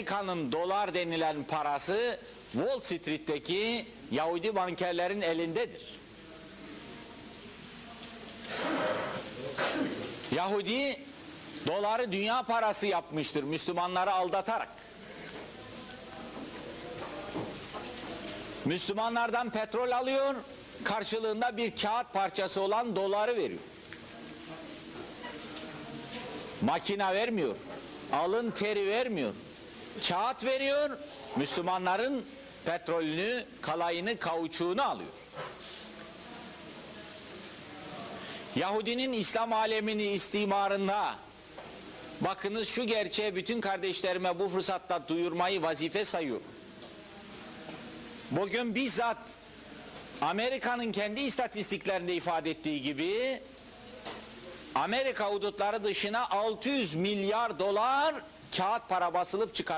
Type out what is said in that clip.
Amerika'nın dolar denilen parası Wall Street'teki Yahudi bankerlerin elindedir. Yahudi doları dünya parası yapmıştır Müslümanları aldatarak. Müslümanlardan petrol alıyor, karşılığında bir kağıt parçası olan doları veriyor. Makina vermiyor, alın teri vermiyor, kağıt veriyor, Müslümanların petrolünü, kalayını, kauçuğunu alıyor. Yahudinin İslam alemini istimarında bakınız şu gerçeği bütün kardeşlerime bu fırsatta duyurmayı vazife sayıyorum. Bugün bizzat Amerika'nın kendi istatistiklerinde ifade ettiği gibi Amerika hudutları dışına 600 milyar dolar kağıt para basılıp çıkartılıyor.